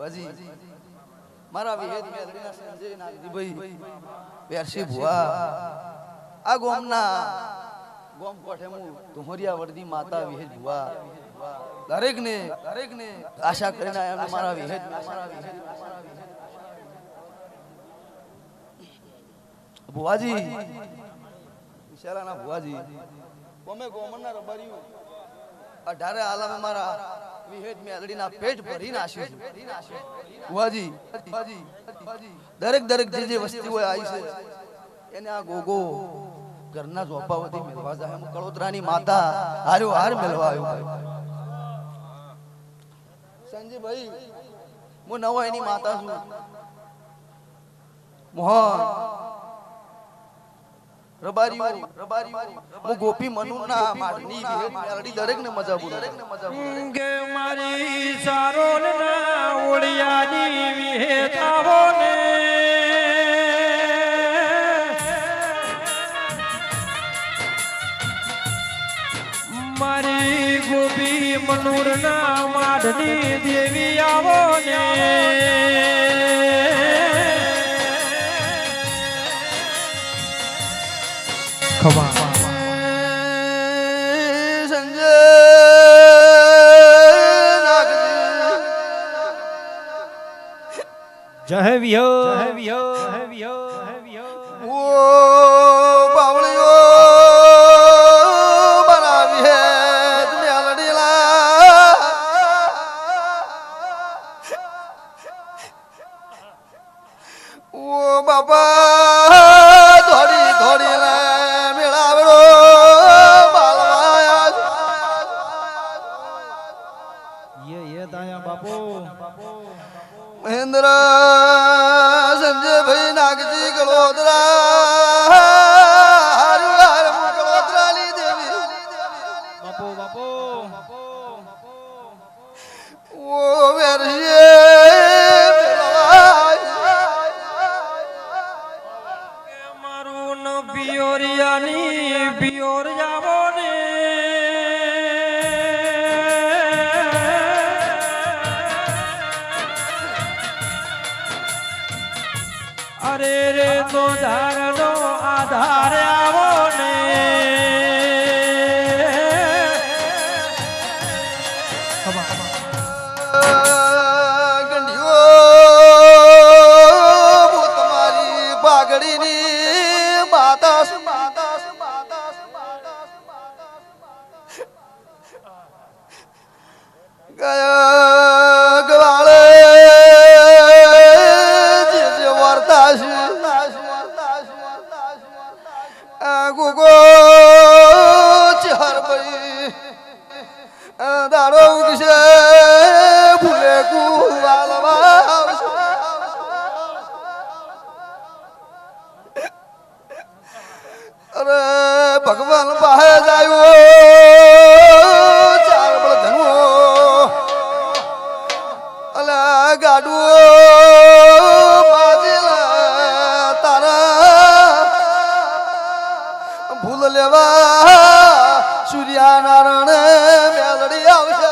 ભુવાજી મારા વિહેદ મેલડીના સંજય નાગજીભાઈ વેરસી ભુવા. આ ગોમના ગોમ કોઠે હું તુમરિયા વરદી માતા વિહેદ ભુવા. દરેક ને દરેક ને આશા કરીને આયા મારા વિહેદ ભુવાજી વિશાલાના ભુવાજી ગોમે ગોમના રબારીઓ. અઢારે આલમ મારા દરેક દરેક જે જે હોય આવી છે, એને આ ગોગો ઘરના ઝોપાવતી મેળવા જાય. એમ કળોતરાની માતા હાર્યો હાર મેળવા આવ્યો સંજીભાઈ હું નવો એની માતા છું. મોહન રબારીઓ હું ગોપી મનુના વિહેડ મેલડી દરેકને મજા બોલું કે મારી સારો ના ઓળિયાની મારી ગોપી મનુર ના માઢની દેવી આવો ને. ખમા જય વિહો જય વિહો મહેન્દ્ર સંજયભાઈ નાગજી ગળોદરા હારું હારું ગળોદરાની દેવી બાપુ બાપુ. ઓ મારું ન પિયોરિયાની પિયોર ધારનો આધાર આવો ને. પાઘડીની માતા માતા માતા ગયા. ભૂલ લેવા. સૂર્યનારાયણ મેલડી આવશે.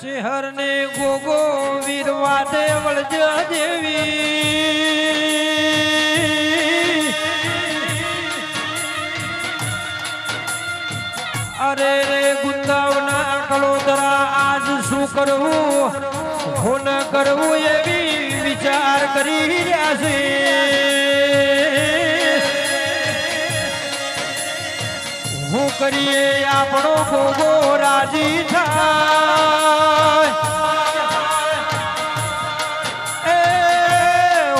ચેહરને ગોગો વીરવા દેવળ દેવી. અરે રે ગુંદાવના કલોદરા આજ શું કરવું? હું કરવું એવી વિચાર કરી રહ્યા છે. હું કરીએ આપણો ભોગો રાજી થાય.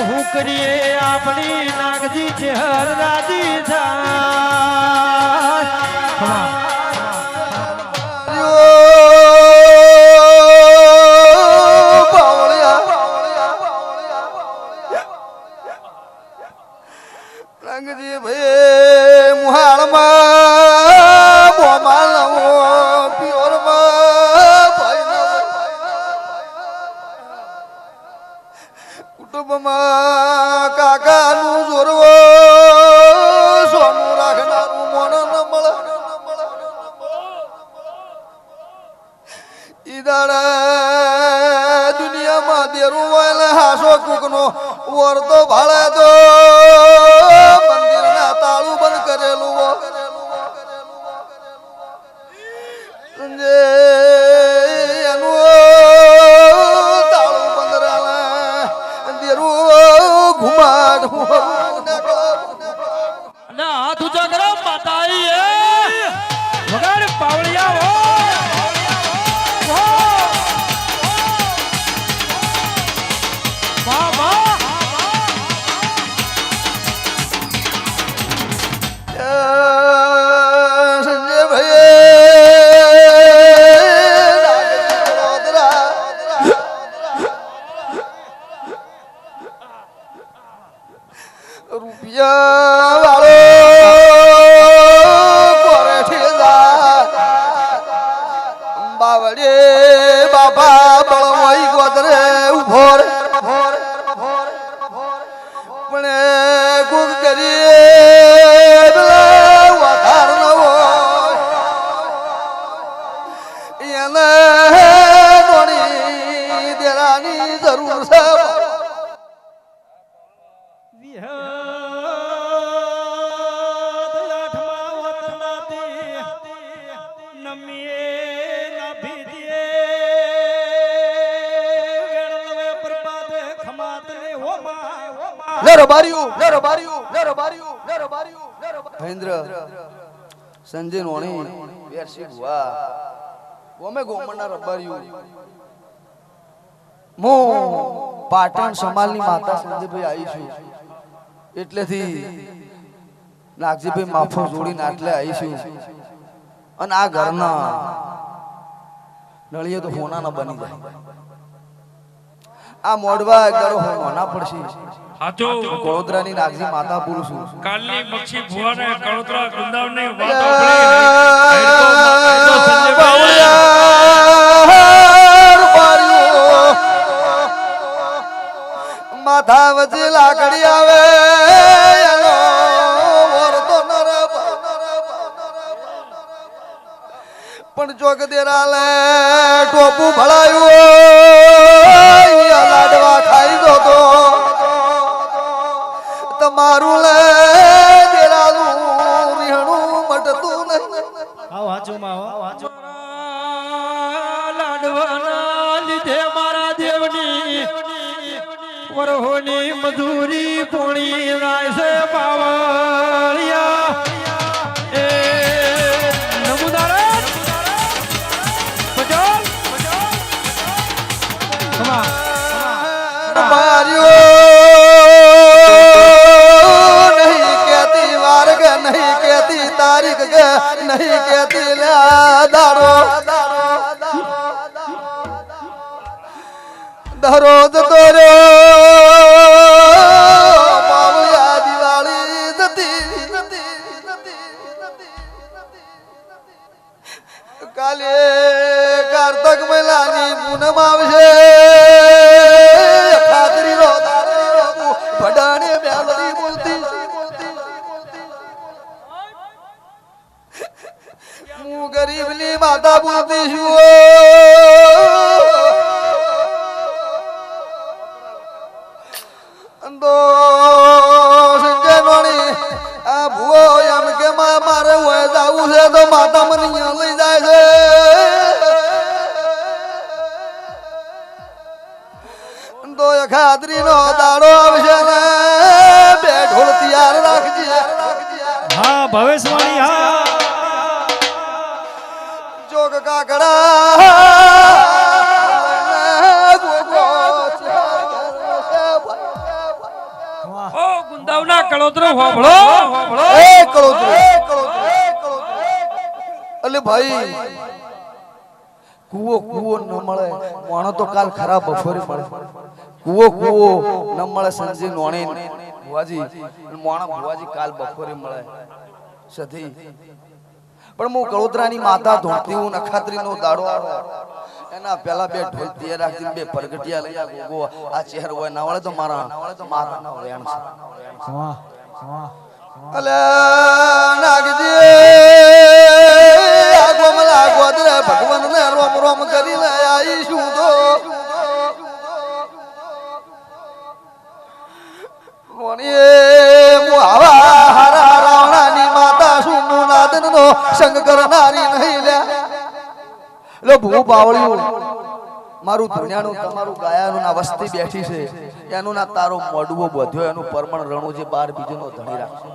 હું કરીએ આપણી નાગજી ચહેર રાજી થાય. કાકાનું રૂપિયા. સંજય નોણી વેરસી બુઆ ગોમે ગોમના રબાર્યું હું પાટણ સમાલની માતા સંજયભાઈ આવી છું. એટલેથી નાગજીભાઈ માફો જોડીને આટલે આવી છું. અને આ ઘરના નળિયો તો હોનાના બની જાય. આ મોડવા એક હોના પડશે. હાચો. નાગજી માતા પુરુષ કાલની મક્ષી ભુવાને કળોતરા વૃંદાવનની વાત સાંભળી. માથા વચ્ચે લાકડી પણ ચોક દેરાલે ટોપું ભળાયું લાડવા ખાઈ ગયો તો તમારું લે દેરાનું રીહણું મટતું નહીં. લાડવાના લીધે મારા દેવની વરહોની મજૂરી પોણી રાય છે પાવળિયા. દરરોજ તો રહ્યો દિવાળી જતી જતી જતી જતી કાલે કારતક મહિલાની પૂનમ આવશે. ખાતરી નો ભડાણે મેલડી બોલતી ગરીબની માતા બોલતી છું. ભાઈ, કૂવો કૂવો ન મળે. મોણો તો કાલ ખરાબ બફોરે મળે. કૂવો, કુવો ન મળે સંજે નોણે. ભુવાજી મોણો ભુવાજી કાલ બફોરે મળે. સધી. પણ હું કળોતરાની માતા ધોતી, હું નખાત્રી નો દાડો આવ્યો એના પેલા બે ઢોલ તૈયાર રાખી બે પરગટિયા લઈ આ આ ચહેરો હોય ના વળે તો મારા મારા ના વેણ છે. વાહ વાહ. અલે નાગજી, આગોમ લાગોદરે ભગવાન ને રોમ તો. સંગ કરનારી નહીં લે. લો ભૂ બાવળ્યું મારું ધુનિયાનું તમારું ગાયાનું ના વસ્તી બેઠી છે. એનું ના તારો મોડવો બધ્યો એનું પરમણ રણું જે બાર બીજુનો ધણી રાખશે